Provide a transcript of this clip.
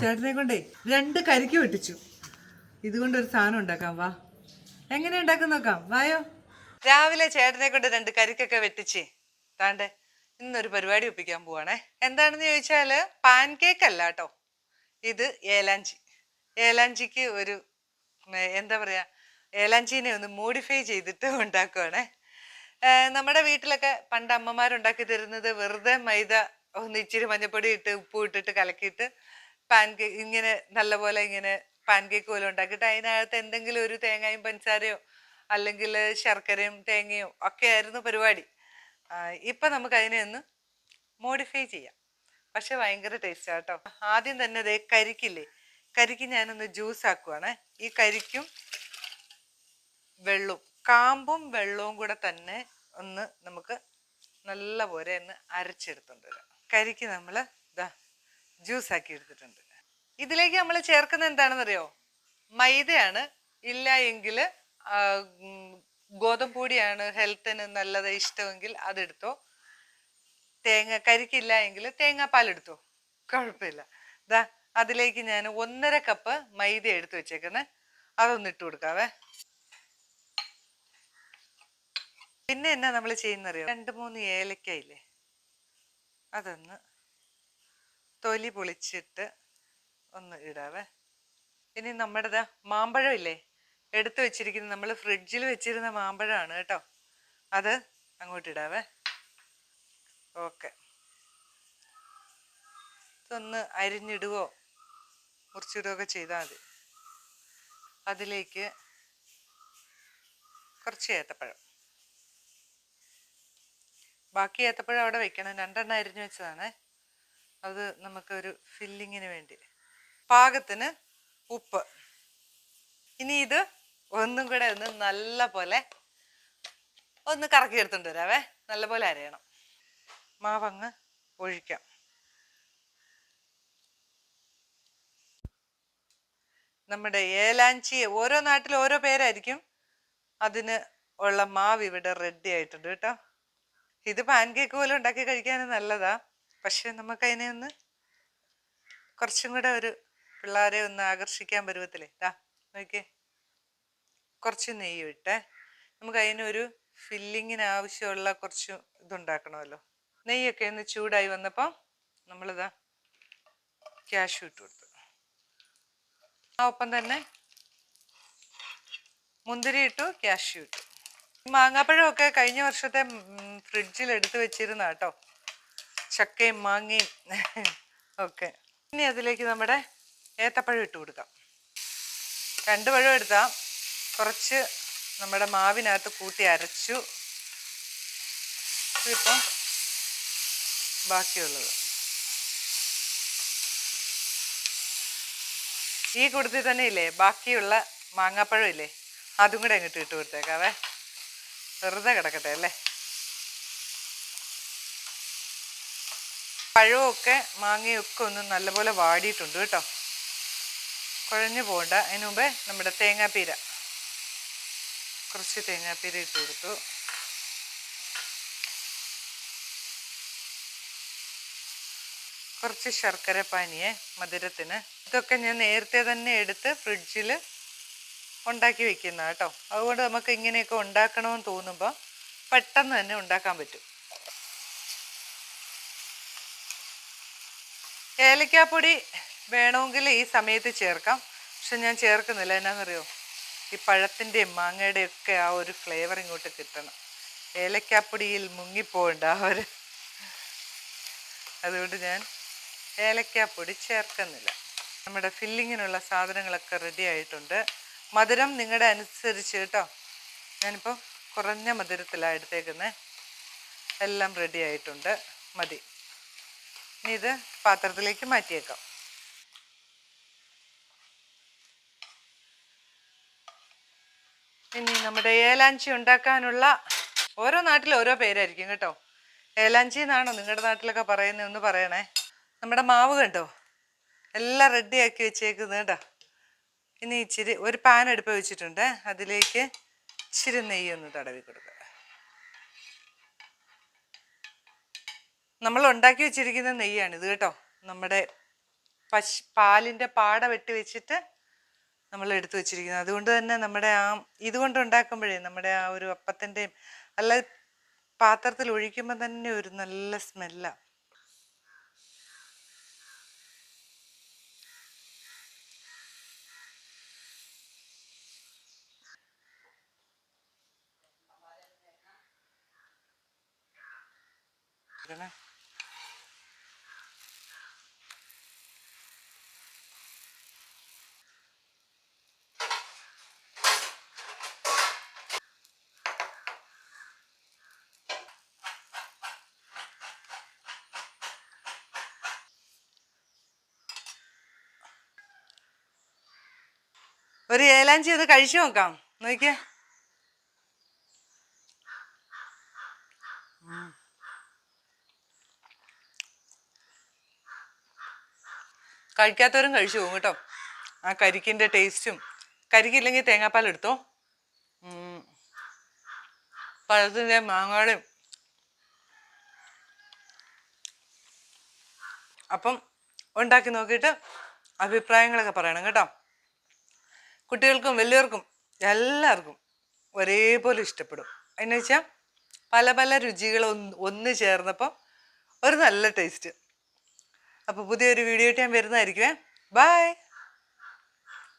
ചേട്ടനെ കൊണ്ടേ രണ്ട് കരിക്ക് വെട്ടിച്ചു. ഇതുകൊണ്ട് ഒരു സാധനം ഉണ്ടാക്കാം വാ. എങ്ങനെ ഉണ്ടാക്കും നോക്കാം? വായോ. രാവിലെ ചേട്ടനെ കൊണ്ട് രണ്ട് കരിക്കൊക്കെ വെട്ടിച്ച് താണ്ടെ ഇന്നൊരു പരിപാടി ഒപ്പിക്കാൻ പോവാണേ. എന്താണെന്ന് ചോദിച്ചാൽ പാൻ കേക്ക് അല്ല കേട്ടോ ഇത് ഏലാഞ്ചി. ഏലാഞ്ചിക്ക് ഒരു എന്താ പറയാ ഏലാഞ്ചിനെ ഒന്ന് മോഡിഫൈ ചെയ്തിട്ട് ഉണ്ടാക്കുവാണേ. നമ്മുടെ വീട്ടിലൊക്കെ പണ്ട് അമ്മമാരുണ്ടാക്കി തരുന്നത് വെറുതെ മൈദ ഒന്ന് ഇച്ചിരി മഞ്ഞപ്പൊടി ഇട്ട് ഉപ്പ് ഇട്ടിട്ട് കലക്കിയിട്ട് പാൻ കേക്ക് ഇങ്ങനെ നല്ലപോലെ ഇങ്ങനെ പാൻ കേക്ക് പോലെ ഉണ്ടാക്കിയിട്ട് അതിനകത്ത് എന്തെങ്കിലും ഒരു തേങ്ങയും പഞ്ചസാരയോ അല്ലെങ്കിൽ ശർക്കരയും തേങ്ങയും ഒക്കെ ആയിരുന്നു പരിപാടി. ഇപ്പം നമുക്ക് അതിനെ ഒന്ന് മോഡിഫൈ ചെയ്യാം. പക്ഷെ ഭയങ്കര ടേസ്റ്റ് കേട്ടോ ആദ്യം തന്നെ അതേ കരിക്കില്ലേ? കരിക്ക് ഞാനൊന്ന് ജ്യൂസ് ആക്കുവാണ്. ഈ കരിക്കും വെള്ളവും കാമ്പും വെള്ളവും കൂടെ തന്നെ ഒന്ന് നമുക്ക് നല്ല പോലെ ഒന്ന് അരച്ചെടുത്തുണ്ട് കരിക്ക് നമ്മൾ ഇതാ ജ്യൂസ് ആക്കി എടുത്തിട്ടുണ്ട്. ഇതിലേക്ക് നമ്മൾ ചേർക്കുന്നത് എന്താണെന്നറിയോ? മൈദയാണ്. ഇല്ല എങ്കിൽ ഗോതമ്പ് പൊടിയാണ് ഹെൽത്തിന് നല്ലത് ഇഷ്ടമെങ്കിൽ അതെടുത്തോ. തേങ്ങ കരിക്കില്ല എങ്കിൽ തേങ്ങാപ്പാൽ എടുത്തോ. കുഴപ്പമില്ല. ദാ അതിലേക്ക് ഞാൻ ഒന്നര കപ്പ് മൈദ എടുത്തു വെച്ചേക്കുന്നത് അതൊന്ന് ഇട്ട് കൊടുക്കാവേ. പിന്നെ എന്നാ നമ്മൾ ചെയ്യുന്നറിയോ? രണ്ട് മൂന്ന് ഏലക്ക ഇല്ലേ അതൊന്ന് തൊലി പൊളിച്ചിട്ട് ഒന്ന് ഇടാവേ. ഇനി നമ്മുടെ മാമ്പഴം ഇല്ലേ എടുത്തു വെച്ചിരിക്കുന്ന നമ്മൾ ഫ്രിഡ്ജിൽ വെച്ചിരുന്ന മാമ്പഴമാണ് കേട്ടോ. അത് അങ്ങോട്ട് ഇടാവേ. ഓക്കെ. ഇതൊന്ന് അരിഞ്ഞിടുവോ? മുറിച്ചിടുകയൊക്കെ ചെയ്താൽ മതി. അതിലേക്ക് കുറച്ച് ഏത്തപ്പഴം. ബാക്കി ഏത്തപ്പഴം അവിടെ വെക്കണം. രണ്ടെണ്ണം അരിഞ്ഞു വെച്ചതാണ്. അത് നമുക്കൊരു ഫില്ലിങ്ങിന് വേണ്ടി. പാകത്തിന് ഉപ്പ്. ഇനി ഇത് ഒന്നും കൂടെ ഒന്ന് നല്ല പോലെ ഒന്ന് കറക്കി എടുത്തുകൊണ്ട് വരാവേ. നല്ല പോലെ അരയണം. മാവങ്ങ് ഒഴിക്കാം. നമ്മുടെ ഏലാഞ്ചി ഓരോ നാട്ടിൽ ഓരോ പേരായിരിക്കും. അതിന് ഉള്ള മാവ് ഇവിടെ റെഡി ആയിട്ടുണ്ട് കേട്ടോ. ഇത് പാൻ കേക്ക് പോലെ ഉണ്ടാക്കി കഴിക്കാൻ നല്ലതാ. പക്ഷെ നമുക്ക് അതിനെ ഒന്ന് കുറച്ചും കൂടെ ഒരു പിള്ളേരെ ഒന്ന് ആകർഷിക്കാൻ പരുവത്തില്ലേ ദാ നോക്കിയേ. കുറച്ച് നെയ്യ് ഇട്ടേ. നമുക്ക് അതിനൊരു ഫില്ലിങ്ങിന് ആവശ്യമുള്ള കുറച്ച് ഇതുണ്ടാക്കണമല്ലോ. നെയ്യൊക്കെ ഒന്ന് ചൂടായി വന്നപ്പോൾ നമ്മളിതാ ക്യാഷ് ഇട്ട് കൊടുത്തു. ആ ഒപ്പം തന്നെ മുന്തിരി ഇട്ടു ക്യാഷ് ഇട്ടു. മാങ്ങാപ്പഴമൊക്കെ കഴിഞ്ഞ വർഷത്തെ ഫ്രിഡ്ജിൽ എടുത്തു വെച്ചിരുന്ന കേട്ടോ ചക്കയും മാങ്ങയും. ഒക്കെ. ഇനി അതിലേക്ക് നമ്മുടെ ഏത്തപ്പഴം ഇട്ട് കൊടുക്കാം. രണ്ട് പഴം എടുത്താൽ കുറച്ച് നമ്മുടെ മാവിനകത്ത് കൂട്ടി അരച്ചു. ഇപ്പം ബാക്കിയുള്ളത്. ഈ കൂട്ടത്തിൽ തന്നെ ഇല്ലേ? ബാക്കിയുള്ള മാങ്ങാപ്പഴം ഇല്ലേ? അതും കൂടെ അങ്ങോട്ട് ഇട്ട് കൊടുത്തേക്കാവേ. വെറുതെ കിടക്കട്ടെ അല്ലേ? പഴമൊക്കെ മാങ്ങയൊക്കെ ഒന്ന് നല്ലപോലെ വാടിയിട്ടുണ്ട് കേട്ടോ. കുഴഞ്ഞു പോകണ്ട അതിന് മുമ്പേ നമ്മുടെ തേങ്ങാപ്പീര. കുറച്ച് തേങ്ങാപ്പീര ഇട്ട് കൊടുത്തു. കുറച്ച് ശർക്കര പാനിയെ മധുരത്തിന്. ഇതൊക്കെ ഞാൻ നേരത്തെ തന്നെ എടുത്ത് ഫ്രിഡ്ജിൽ ഉണ്ടാക്കി വെക്കുന്ന കേട്ടോ. അതുകൊണ്ട് നമുക്ക് ഇങ്ങനെയൊക്കെ ഉണ്ടാക്കണമെന്ന് തോന്നുമ്പോൾ പെട്ടെന്ന് തന്നെ ഉണ്ടാക്കാൻ പറ്റും. ഏലക്കാപ്പൊടി വേണമെങ്കിൽ ഈ സമയത്ത് ചേർക്കാം. പക്ഷെ ഞാൻ ചേർക്കുന്നില്ല. എന്നാന്നറിയോ? ഈ പഴത്തിന്റെയും മാങ്ങയുടെയും ഒക്കെ ആ ഒരു ഫ്ലേവർ ഇങ്ങോട്ട് കിട്ടണം. ഏലക്കാപ്പൊടിയിൽ മുങ്ങിപ്പോകണ്ട ആ ഒരു അതുകൊണ്ട് ഞാൻ ഏലക്കാപ്പൊടി ചേർക്കുന്നില്ല. നമ്മുടെ ഫില്ലിങ്ങിനുള്ള സാധനങ്ങളൊക്കെ റെഡി ആയിട്ടുണ്ട്. മധുരം നിങ്ങളുടെ അനുസരിച്ച് കേട്ടോ. ഞാനിപ്പോൾ കുറഞ്ഞ മധുരത്തിലാണ് എടുത്തേക്കുന്നത് എല്ലാം റെഡി ആയിട്ടുണ്ട്. മതി. ഇനി ഇത് പാത്രത്തിലേക്ക് മാറ്റിയേക്കാം. ഇനി നമ്മുടെ ഏലാഞ്ചി ഉണ്ടാക്കാനുള്ള ഓരോ നാട്ടിലും ഓരോ പേരായിരിക്കും കേട്ടോ. ഏലാഞ്ചി എന്നാണോ നിങ്ങളുടെ നാട്ടിലൊക്കെ പറയുന്നത് ഒന്ന് പറയണേ. നമ്മുടെ മാവ് കണ്ടോ? എല്ലാം റെഡിയാക്കി വെച്ചേക്കുന്നത് കേട്ടോ. ഇനി ഇച്ചിരി ഒരു പാൻ എടുപ്പ് വെച്ചിട്ടുണ്ട്. അതിലേക്ക് ഇച്ചിരി നെയ്യൊന്ന് തടവി കൊടുക്കുക നമ്മൾ ഉണ്ടാക്കി വെച്ചിരിക്കുന്ന നെയ്യാണിത് കേട്ടോ. നമ്മുടെ പശു പാലിന്റെ പാട വെട്ടി വെച്ചിട്ട് നമ്മൾ എടുത്തു വെച്ചിരിക്കുന്നത്. അതുകൊണ്ട് തന്നെ നമ്മുടെ ആ ഇതുകൊണ്ട് ഉണ്ടാക്കുമ്പോഴേ നമ്മുടെ ആ ഒരു അപ്പത്തിന്റെയും അല്ല പാത്രത്തിൽ ഒഴിക്കുമ്പോൾ തന്നെ ഒരു നല്ല സ്മെല്ലാണ് ഇടണേ. ഒരു ഏലാഞ്ചി അത് കഴിച്ചു നോക്കാം. നോക്കിയേ. കഴിക്കാത്തവരും കഴിച്ചു പോകും കേട്ടോ. ആ കരിക്കിന്റെ ടേസ്റ്റും കരിക്കില്ലെങ്കിൽ തേങ്ങാപ്പാൽ എടുത്തോ. പഴത്തിന്റെ മാങ്ങയുടെയും അപ്പം ഉണ്ടാക്കി നോക്കിയിട്ട് അഭിപ്രായങ്ങളൊക്കെ പറയണം കേട്ടോ. കുട്ടികൾക്കും വലിയവർക്കും എല്ലാവർക്കും ഒരേപോലെ ഇഷ്ടപ്പെടും. എന്ന് വെച്ചാൽ പല പല രുചികൾ ഒന്ന് ചേർന്നപ്പോൾ ഒരു നല്ല ടേസ്റ്റ് അപ്പോൾ പുതിയൊരു വീഡിയോ ഞാൻ വരുന്നതായിരിക്കുമേ ബൈ